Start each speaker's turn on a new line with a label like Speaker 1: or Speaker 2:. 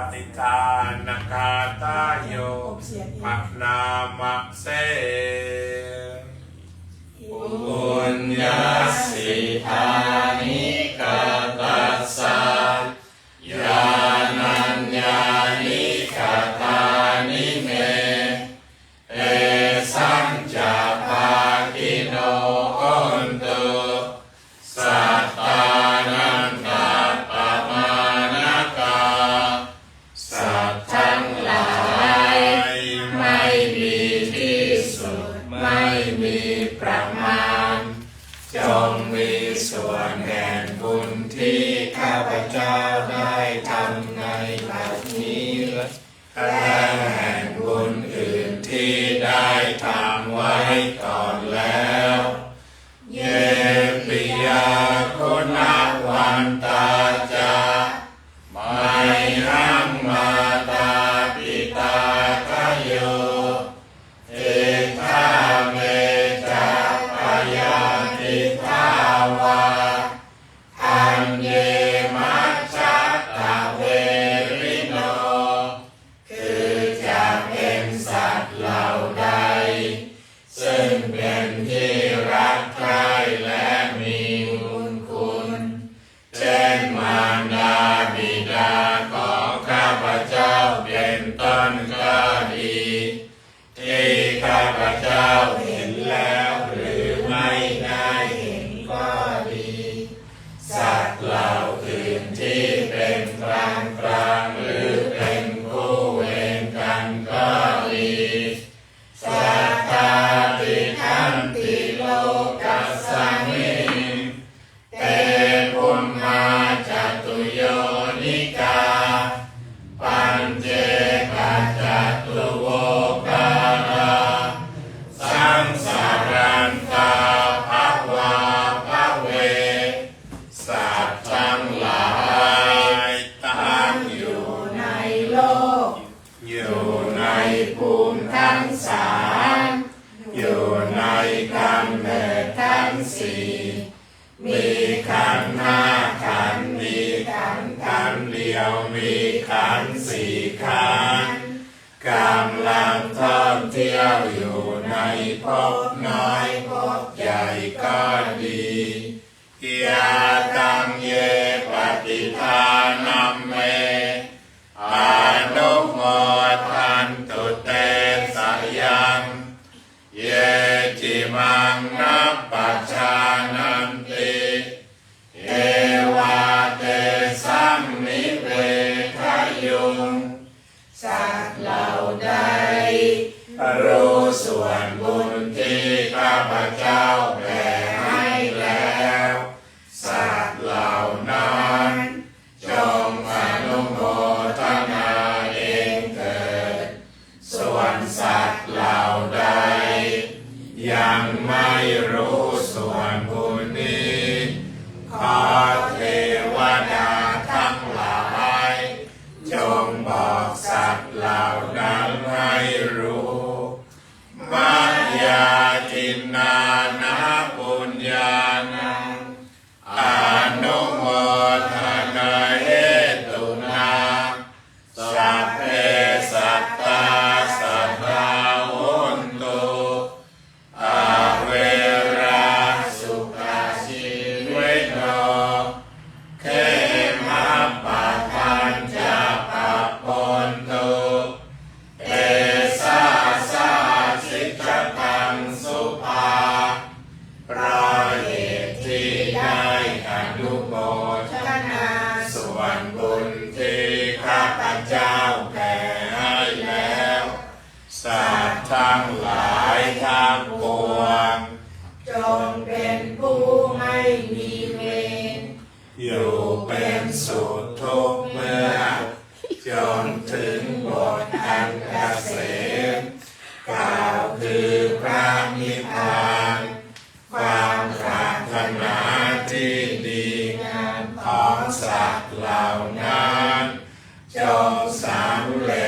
Speaker 1: ปฏิทานคาตาโยปะนามะเส
Speaker 2: ปุญญาสิทานิ ม่มีประมาณ จงมีส่วนแห่งบุญที่ข้าพเจ้าได้ทำในบัดนี้และ เป็นที่รักใคร่และมีบุญคุณ เช่นมารดาบิดาของข้าพเจ้าเป็นต้นก็ดี ที่ข้าพเจ้า อยู่
Speaker 3: ใน
Speaker 2: ภูมิทั้งสามอยู่ในกำเนิดทั้งสี่มีขันธ์ห้าขันธ์มีขันธ์ขันธ์เดียวมีขันธ์สี่ขันธ์กำลังท่องเที่ยวอยู่ในภพน้อยภพใหญ่ก็ดียาตังเยปฏิทา นับปัจจานันติเอวาเตสัมมิเวทยุง
Speaker 3: สัตว์เหล่าใด
Speaker 2: รู้ส่วนบุญที่ข้าพเจ้า ไม่รู้ส่วนบุญนี้ขอเทวดาทั้งหลาย จงบอกสัตว์เหล่านั้นให้รู้มายาจินนานาปุญญา ที่ข้าพเจ้าแผ่ให้แล้วสัตว์ทั้งหลายทั้งปวง
Speaker 3: จงเป็นผู้ไม่มีเวร
Speaker 2: อยู่เป็นสุขทุกเมื่อ จนถึงบทอันเกษม ของสัตว์เหล่านั้น จงสำเร็จ